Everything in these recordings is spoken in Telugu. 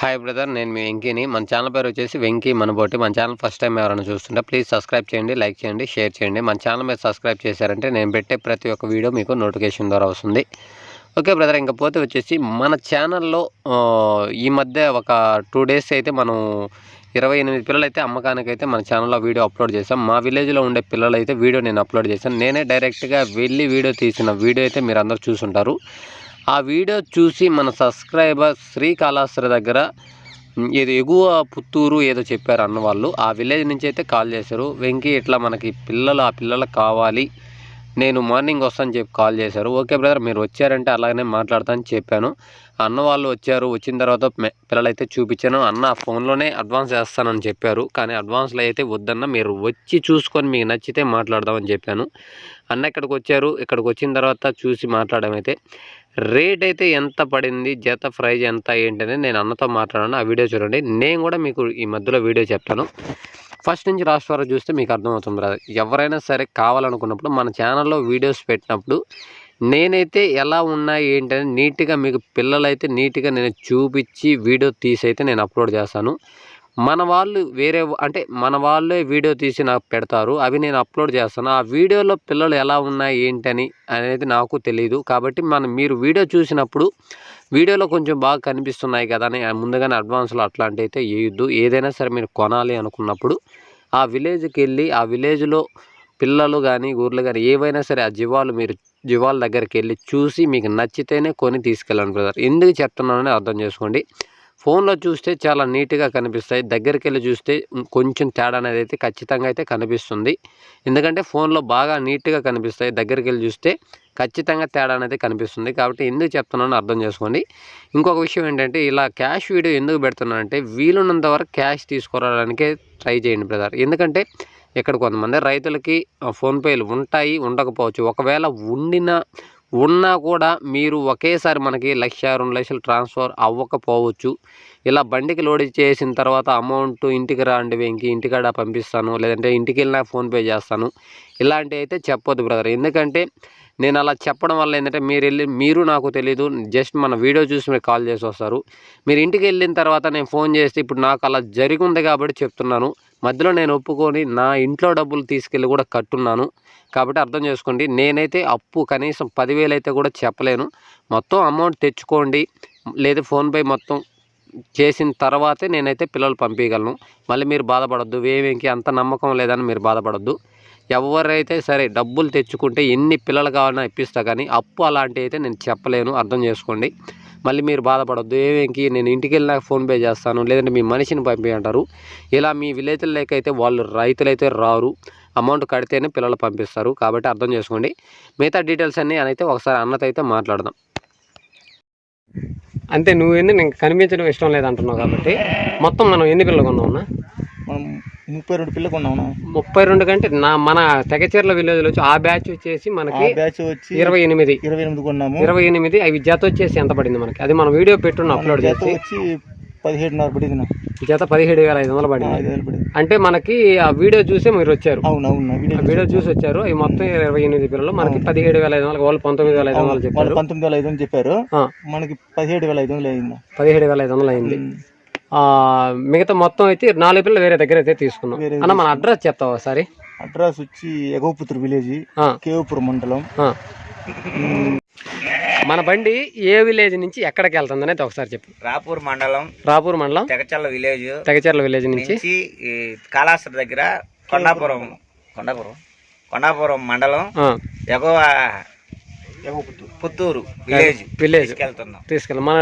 హాయ్ బ్రదర్ నేను మీ వెంకీని. మన ఛానల్ పేరు వచ్చేసి వెంకీ మనబోటి. మన ఛానల్ ఫస్ట్ టైం ఎవరైనా చూస్తుంటే ప్లీజ్ సబ్స్క్రైబ్ చేయండి లైక్ చేయండి షేర్ చేయండి. మన ఛానల్ మీద సబ్స్క్రైబ్ చేశారంటే నేను పెట్టే ప్రతి ఒక్క వీడియో మీకు నోటిఫికేషన్ ద్వారా వస్తుంది. ఓకే బ్రదర్ ఇంకపోతే వచ్చేసి మన ఛానల్లో ఈ మధ్య ఒక టూ డేస్ అయితే మనం ఇరవై ఎనిమిది పిల్లలు అయితే అమ్మకానికి అయితే మన ఛానల్లో వీడియో అప్లోడ్ చేశాం. మా విలేజ్లో ఉండే పిల్లలు అయితే వీడియో నేను అప్లోడ్ చేశాను. నేనే డైరెక్ట్గా వెళ్ళి వీడియో తీసిన వీడియో అయితే మీరు అందరూ చూసుంటారు. ఆ వీడియో చూసి మన సబ్స్క్రైబర్ శ్రీకాళహస్తి దగ్గర ఏదో ఎగువ పుత్తూరు ఏదో చెప్పారు అన్న వాళ్ళు. ఆ విలేజ్ నుంచి అయితే కాల్ చేశారు. వెంకీ ఇట్లా మనకి పిల్లలు ఆ పిల్లలకు కావాలి. నేను మార్నింగ్ వస్తాను చెప్పి కాల్ చేశారు. ఓకే బ్రదర్ మీరు వచ్చారంటే అలాగనే మాట్లాడతాను చెప్పాను. అన్న వాళ్ళు వచ్చారు. వచ్చిన తర్వాత మె- పిల్లలైతే చూపించాను. అన్న ఫోన్లోనే అడ్వాన్స్ వేస్తానని చెప్పారు. కానీ అడ్వాన్స్లో అయితే వద్దన్న మీరు వచ్చి చూసుకొని మీకు నచ్చితే మాట్లాడదామని చెప్పాను. అన్న ఇక్కడికి వచ్చారు? ఇక్కడికి వచ్చిన తర్వాత చూసి మాట్లాడడం అయితే రేట్ అయితే ఎంత పడింది? జత ప్రైజ్ ఎంత ఏంటని నేను అన్నతో మాట్లాడాను. ఆ వీడియో చూడండి. నేను కూడా మీకు ఈ మధ్యలో వీడియో చెప్తాను ఫస్ట్ నుంచి లాస్ట్ వరకు చూస్తే మీకు అర్థమవుతుంది రాదు. ఎవరైనా సరే కావాలనుకున్నప్పుడు మన ఛానల్లో వీడియోస్ పెట్టినప్పుడు నేనైతే ఎలా ఉన్నాయి ఏంటని నీట్గా మీకు పిల్లలైతే నీట్గా నేను చూపించి వీడియో తీసి అయితే నేను అప్లోడ్ చేస్తాను. మన వాళ్ళు వేరే అంటే మన వాళ్ళే వీడియో తీసి నాకు పెడతారు. అవి నేను అప్లోడ్ చేస్తాను. ఆ వీడియోలో పిల్లలు ఎలా ఉన్నాయి ఏంటని అనేది నాకు తెలియదు కాబట్టి మనం మీరు వీడియో చూసినప్పుడు వీడియోలో కొంచెం బాగా కనిపిస్తున్నాయి కదా అని ముందుగానే అడ్వాన్స్లో అట్లాంటి అయితే వేయొద్దు ఏదైనా సరే మీరు కొనాలి అనుకున్నప్పుడు ఆ విలేజ్కి వెళ్ళి ఆ విలేజ్లో పిల్లలు కానీ ఊర్లు కానీ ఏవైనా సరే ఆ జీవాలు మీరు జీవాల దగ్గరికి వెళ్ళి చూసి మీకు నచ్చితేనే కొని తీసుకెళ్ళండి బ్రదర్. ఎందుకు చెప్తున్నానని అర్థం చేసుకోండి. ఫోన్లో చూస్తే చాలా నీట్గా కనిపిస్తాయి. దగ్గరికి వెళ్ళి చూస్తే కొంచెం తేడా అనేది అయితే ఖచ్చితంగా అయితే కనిపిస్తుంది. ఎందుకంటే ఫోన్లో బాగా నీట్గా కనిపిస్తాయి. దగ్గరికి వెళ్ళి చూస్తే ఖచ్చితంగా తేడా అనేది కనిపిస్తుంది. కాబట్టి ఎందుకు చెప్తున్నానో అర్థం చేసుకోండి. ఇంకొక విషయం ఏంటంటే ఇలా క్యాష్ వీడియో ఎందుకు పెడుతున్నానంటే వీలున్నంత వరకు క్యాష్ తీసుకురావడానికే ట్రై చేయండి బ్రదర్. ఎందుకంటే ఇక్కడ కొంతమంది రైతులకి ఫోన్పేలు ఉంటాయి ఉండకపోవచ్చు. ఒకవేళ ఉండిన ఉన్నా కూడా మీరు ఒకేసారి మనకి లక్ష రెండు లక్షలు ట్రాన్స్ఫర్ అవ్వకపోవచ్చు. ఇలా బండికి లోడ్ చేసిన తర్వాత అమౌంట్ ఇంటికి రాండి వెంకి ఇంటికాడ పంపిస్తాను లేదంటే ఇంటికి వెళ్ళినా ఫోన్పే చేస్తాను. ఇలాంటివి అయితే చెప్పొద్దు బ్రదర్. ఎందుకంటే నేను అలా చెప్పడం వల్ల ఏంటంటే మీరు వెళ్ళి మీరు నాకు తెలియదు జస్ట్ మన వీడియో చూసి మీరు కాల్ చేసి వస్తారు. మీరు ఇంటికి వెళ్ళిన తర్వాత నేను ఫోన్ చేస్తే ఇప్పుడు నాకు అలా జరిగి ఉంది కాబట్టి చెప్తున్నాను. మధ్యలో నేను ఒప్పుకొని నా ఇంట్లో డబ్బులు తీసుకెళ్ళి కూడా కట్టున్నాను. కాబట్టి అర్థం చేసుకోండి నేనైతే అప్పు కనీసం పదివేలు అయితే కూడా చెప్పలేను. మొత్తం అమౌంట్ తెచ్చుకోండి లేదా ఫోన్పే మొత్తం చేసిన తర్వాతే నేనైతే పిల్లలు పంపించగలను మళ్ళీ మీరు బాధపడద్దు వేవేంకి అంత నమ్మకం లేదని మీరు బాధపడద్దు. ఎవరైతే సరే డబ్బులు తెచ్చుకుంటే ఎన్ని పిల్లలు కావాలన్నా ఇప్పిస్తా కానీ అప్పు అలాంటివి అయితే నేను చెప్పలేను అర్థం చేసుకోండి. మళ్ళీ మీరు బాధపడొద్దు. ఏమేంకి నేను ఇంటికి వెళ్ళినాక ఫోన్పే చేస్తాను లేదంటే మీ మనిషిని పంపి అంటారు ఇలా మీ విలేజ్లోకి అయితే వాళ్ళు రైతులైతే రారు. అమౌంట్ కడితేనే పిల్లలు పంపిస్తారు. కాబట్టి అర్థం చేసుకోండి. మిగతా డీటెయిల్స్ అన్నీ అయితే ఒకసారి అన్నతో అయితే మాట్లాడదాం. అంతే నువ్వు ఎన్ని నీకు కనిపించడం ఇష్టం లేదంటున్నావు కాబట్టి మొత్తం మనం ఎన్ని పిల్లలు కొన్నావునా ముప్పై రెండు పిల్లలు కొన్నాము ముప్పై రెండు కంటే నా మన తెగచీరల విలేజ్లో వచ్చి ఆ బ్యాచ్ వచ్చేసి మనకి బ్యాచ్ వచ్చి ఇరవై ఎనిమిది. ఇరవై ఎనిమిది కొన్నాము. ఇరవై ఎనిమిది. అవి జత వచ్చేసి ఎంత పడింది మనకి? అది మనం వీడియో పెట్టున్న అప్లోడ్ చేసి వచ్చి పదిహేడున్నర పడింది జత పదిహేడు వేల ఐదు వందలు పడింది. అంటే మనకి ఆ వీడియో చూసి మీరు వచ్చారు. వీడియో చూసి వచ్చారు. అవి మొత్తం ఇరవై ఎనిమిది పిల్లలు. మనకి పదిహేడు వేల ఐదు వందలు వాళ్ళు పంతొమ్మిది వేల ఐదు వందలు చెప్పారు. పంతొమ్మిది వేల ఐదు వందలు చెప్పారు. మనకి పదిహేడు వేల ఐదు వందలు అయింది. పదిహేడు వేల ఐదు వందలు అయింది. మిగతా మొత్తం అయితే నాలుగు పిల్లలు వేరే దగ్గర అయితే తీసుకున్నాం. అన్న మన అడ్రస్ చెప్తావా ఒకసారి? అడ్రస్ వచ్చి ఎగోపుత్ర విలేజ్ కేవపురం మండలం. మన బండి ఏ విలేజ్ నుంచి ఎక్కడికి వెళ్తుంది అనేది ఒకసారి చెప్పు. రాపూర్ మండలం రాపూర్ మండలం? తెగచల్ల విలేజ్. తెగచెర్ల విలేజ్ నుంచి? కాళాస్త్రి దగ్గర కొండాపురం కొండాపురం కొండాపురం మండలం ఎగువ పుత్తూరు. విలేజ్. విలేజ్. తీసుకెళ్తున్నాం. తీసుకెళ్ళి మన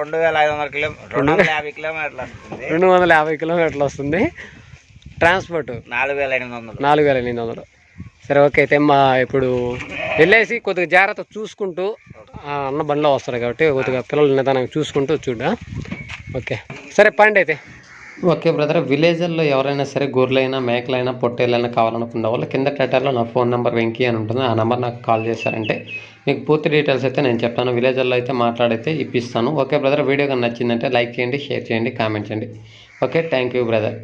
రెండు వేల ఐదు వందల కిలో రెండు వందల యాభై కిలోమీటర్లు వస్తుంది. రెండు వందల యాభై కిలోమీటర్లు వస్తుంది. ట్రాన్స్పోర్ట్. నాలుగు వేల ఎనిమిది వందలు. నాలుగు వేల ఎనిమిది వందలు. సరే ఓకే అయితే మా ఇప్పుడు వెళ్ళేసి కొద్దిగా జాగ్రత్త చూసుకుంటూ అన్న బండిలో వస్తారు కాబట్టి కొద్దిగా పిల్లలు నిదానంగా చూసుకుంటూ చూడ ఓకే. సరే పండి అయితే. ఓకే బ్రదర్ విలేజ్ల్లో ఎవరైనా సరే గొర్రెలైనా మేకలైనా పొట్టేలైనా కావాలనుకున్న వాళ్ళు కింద టైటర్లో నా ఫోన్ నెంబర్ వెంకీ అని ఉంటుంది. ఆ నెంబర్ నాకు కాల్ చేశారంటే మీకు పూర్తి డీటెయిల్స్ అయితే నేను చెప్తాను. విలేజర్లో అయితే మాట్లాడైతే ఇప్పిస్తాను. ఓకే బ్రదర్ వీడియో కానీ నచ్చిందంటే లైక్ చేయండి షేర్ చేయండి కామెంట్ చేయండి. Okay thank you brother.